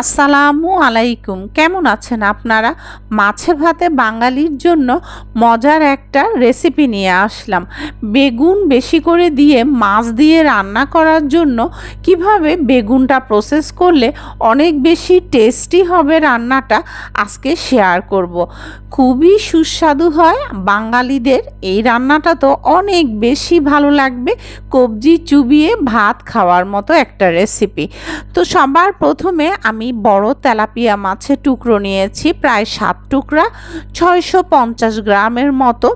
আসসালামু আলাইকুম। কেমন আছেন আপনারা? মাছে ভাতে বাঙালির জন্য মজার একটা রেসিপি নিয়ে আসলাম। বেগুন বেশি করে দিয়ে মাছ দিয়ে রান্না করার জন্য কীভাবে বেগুনটা প্রসেস করলে অনেক বেশি টেস্টি হবে রান্নাটা, আজকে শেয়ার করব। খুবই সুস্বাদু হয়। বাঙালিদের এই রান্নাটা তো অনেক বেশি ভালো লাগবে কবজি চুবিয়ে ভাত খাওয়ার মতো একটা রেসিপি তো সবার প্রথমে আমি বড় তেলাপিয়া মাছের টুকরো নিয়েছি, প্রায় সাত টুকরা, ছয়শো পঞ্চাশ গ্রামের মতো।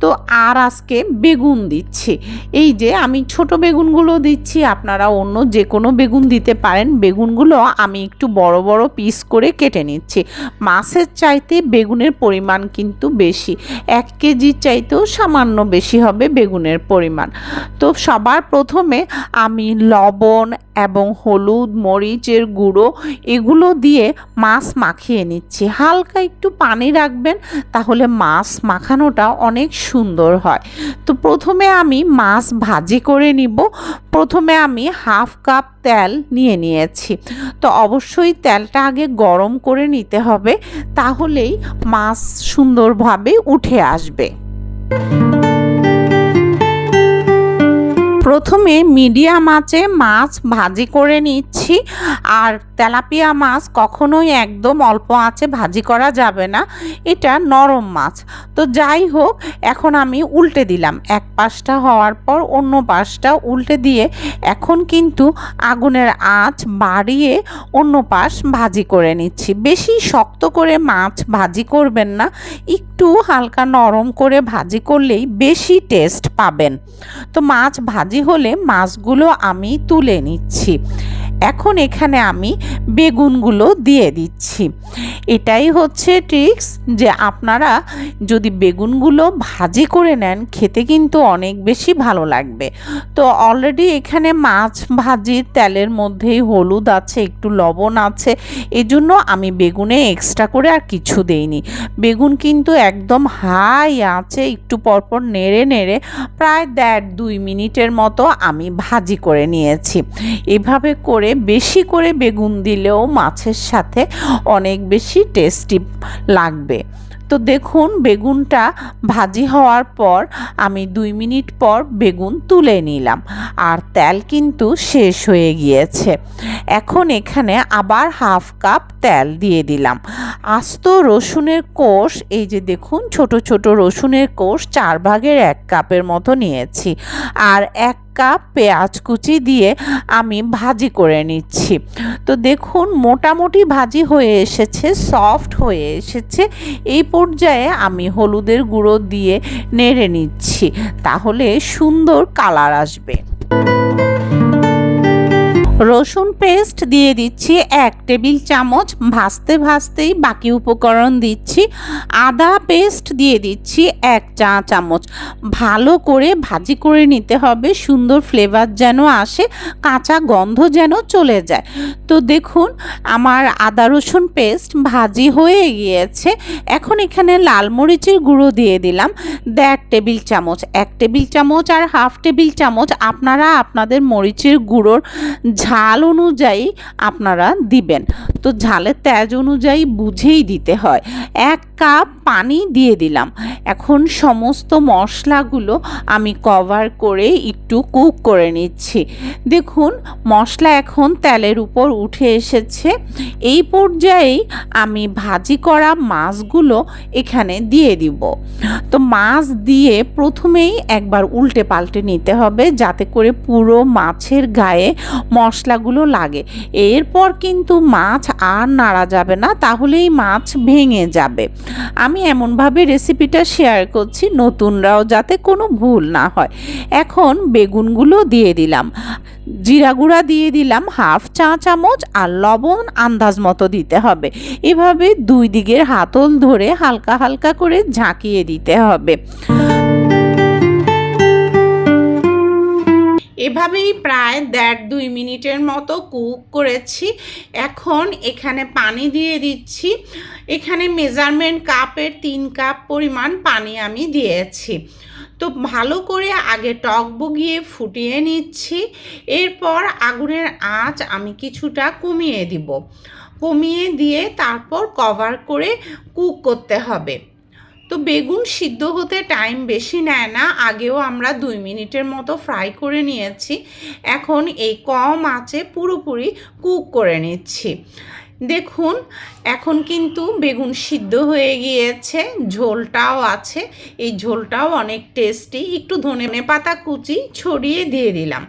তো আর আজকে বেগুন দিচ্ছি। এই যে আমি ছোট বেগুনগুলো দিচ্ছি, আপনারা অন্য যে কোনো বেগুন দিতে পারেন। বেগুনগুলো আমি একটু বড় বড় পিস করে কেটে নিচ্ছি। মাছের চাইতে বেগুনের পরিমাণ কিন্তু বেশি। এক কেজির চাইতেও সামান্য বেশি হবে বেগুনের পরিমাণ। তো সবার প্রথমে আমি লবণ এবং হলুদ, মরিচের গুঁড়ো এগুলো দিয়ে মাছ মাখিয়ে নিচ্ছি। হালকা একটু পানি রাখবেন তাহলে মাছ মাখানোটা অনেক সুন্দর হয়। তো প্রথমে আমি মাছ ভাজি করে নিব। প্রথমে আমি হাফ কাপ তেল নিয়ে নিয়েছি। তো অবশ্যই তেলটা আগে গরম করে নিতে হবে, তাহলেই মাছ সুন্দরভাবে উঠে আসবে। প্রথমে মিডিয়াম আঁচে মাছ ভাজি করে নিচ্ছি, আর তেলাপিয়া মাছ কখনোই একদম অল্প আঁচে ভাজি করা যাবে না, এটা নরম মাছ। তো যাই হোক, এখন আমি উল্টে দিলাম। এক পাশটা হওয়ার পর অন্য পাশটা উল্টে দিয়ে এখন কিন্তু আগুনের আঁচ বাড়িয়ে অন্য পাশ ভাজি করে নিচ্ছি। বেশি শক্ত করে মাছ ভাজি করবেন না, একটু হালকা নরম করে ভাজি করলেই বেশি টেস্ট পাবেন। তো মাছ ভাজি হলে মাছগুলো আমি তুলে নিচ্ছি। এখন এখানে আমি বেগুনগুলো দিয়ে দিচ্ছি। এটাই হচ্ছে ট্রিক্স যে আপনারা যদি বেগুনগুলো ভাজি করে নেন, খেতে কিন্তু অনেক বেশি ভালো লাগবে। তো অলরেডি এখানে মাছ ভাজির তেলের মধ্যেই হলুদ আছে, একটু লবণ আছে, এজন্য আমি বেগুনে এক্সট্রা করে আর কিছু দেইনি। বেগুন কিন্তু একদম হাই আছে, একটু পরপর নেড়ে নেড়ে প্রায় দেড় দুই মিনিটের মতো আমি ভাজি করে নিয়েছি। এভাবে করে বেশি করে বেগুন দিলেও মাছের সাথে অনেক বেশি টেস্টি লাগবে। তো দেখুন, বেগুনটা ভাজি হওয়ার পর আমি দুই মিনিট পর বেগুন তুলে নিলাম আর তেল কিন্তু শেষ হয়ে গিয়েছে। এখন এখানে আবার হাফ কাপ তেল দিয়ে দিলাম। আস্ত রসুনের কোষ, এই যে দেখুন, ছোট ছোট রসুনের কোষ, চার ভাগের এক কাপের মতো নিয়েছি। আর এক কাপ, পেঁয়াজ কুচি দিয়ে আমি ভাজি করে নিচ্ছি। তো দেখুন, মোটামুটি ভাজি হয়ে এসেছে সফট হয়ে এসেছে। এই পর্যায়ে আমি হলুদের গুঁড়ো দিয়ে নেড়ে নিচ্ছি। তাহলে সুন্দর কালার আসবে। রসুন পেস্ট দিয়ে দিচ্ছি এক টেবিল চামচ, ভাজতে ভাজতেই বাকি উপকরণ দিচ্ছি। আদা পেস্ট দিয়ে দিচ্ছি এক চা চামচ। ভালো করে ভাজি করে নিতে হবে, সুন্দর ফ্লেভার যেন আসে, কাঁচা গন্ধ যেন চলে যায়। তো দেখুন, আমার আদা রসুন পেস্ট ভাজি হয়ে গিয়েছে। এখন এখানে লাল মরিচের গুঁড়ো দিয়ে দিলাম, দেড় টেবিল চামচ। এক টেবিল চামচ আর হাফ টেবিল চামচ আপনারা আপনাদের মরিচের গুঁড়োর ঝাল অনুযায়ী আপনারা দিবেন। তো ঝালের তেজ অনুযায়ী বুঝেই দিতে হয়। এক কাপ পানি দিয়ে দিলাম। এখন সমস্ত মশলাগুলো আমি কভার করে একটু কুক করে নিচ্ছি। দেখুন, মশলা এখন তেলের উপর উঠে এসেছে। এই পর্যায়েই আমি ভাজি করা মাছগুলো এখানে দিয়ে দিব। তো মাছ দিয়ে প্রথমেই একবার উল্টে পাল্টে নিতে হবে যাতে করে পুরো মাছের গায়ে মশলাগুলো লাগে। এরপর কিন্তু মাছ আর নাড়া যাবে না, তাহলেই মাছ ভেঙে যাবে। আমি এমনভাবে রেসিপিটা শেয়ার করছি, নতুনরাও যাতে কোনো ভুল না হয়। এখন বেগুনগুলো দিয়ে দিলাম। জিরা গুঁড়া দিয়ে দিলাম, হাফ চা চামচ আর লবণ আন্দাজ মতো দিতে হবে। এভাবে দুই দিকের হাতল ধরে হালকা হালকা করে ঝাঁকিয়ে দিতে হবে। এভাবেই প্রায় দেড় দুই মিনিটের মতো কুক করেছি। এখন এখানে পানি দিয়ে দিচ্ছি। এখানে মেজারমেন্ট কাপের তিন কাপ পরিমাণ পানি আমি দিয়েছি। তো ভালো করে আগে টক বগিয়ে ফুটিয়ে নিচ্ছি। এরপর আগুনের আঁচ আমি কিছুটা কমিয়ে দিব। কমিয়ে দিয়ে তারপর কভার করে কুক করতে হবে। তো বেগুন সিদ্ধ হতে টাইম বেশি নেয় না, আগেও আমরা দুই মিনিটের মতো ফ্রাই করে নিয়েছি। এখন এই কম আঁচে পুরোপুরি কুক করে নিচ্ছি। দেখুন, এখন কিন্তু বেগুন সিদ্ধ হয়ে গিয়েছে, ঝোলটাও আছে। এই ঝোলটাও অনেক টেস্টি একটু ধনে পাতা কুচি ছড়িয়ে দিয়ে দিলাম।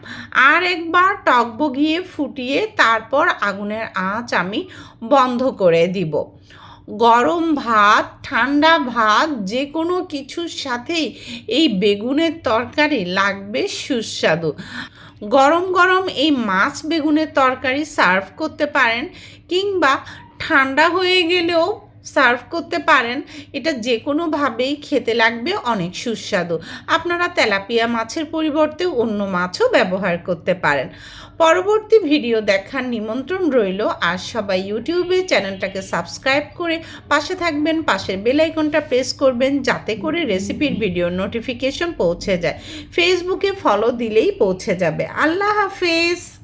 আর একবার টক বগিয়ে ফুটিয়ে তারপর আগুনের আঁচ আমি বন্ধ করে দিব। গরম ভাত, ঠান্ডা ভাত যে কোনো কিছুর সাথেই এই বেগুনের তরকারি লাগবে সুস্বাদু। গরম গরম এই মাছ বেগুনের তরকারি সার্ভ করতে পারেন কিংবা ঠান্ডা হয়ে গেলেও সার্ভ করতে পারেন। এটা যে কোনোভাবেই খেতে লাগবে অনেক সুস্বাদু। আপনারা তেলাপিয়া মাছের পরিবর্তে অন্য মাছও ব্যবহার করতে পারেন। পরবর্তী ভিডিও দেখার নিমন্ত্রণ রইল। আর সবাই ইউটিউবে চ্যানেলটাকে সাবস্ক্রাইব করে পাশে থাকবেন, পাশের বেল আইকনটা প্রেস করবেন যাতে করে রেসিপির ভিডিও নোটিফিকেশন পৌঁছে যায়। ফেসবুকে ফলো দিলেই পৌঁছে যাবে। আল্লাহ হাফেজ!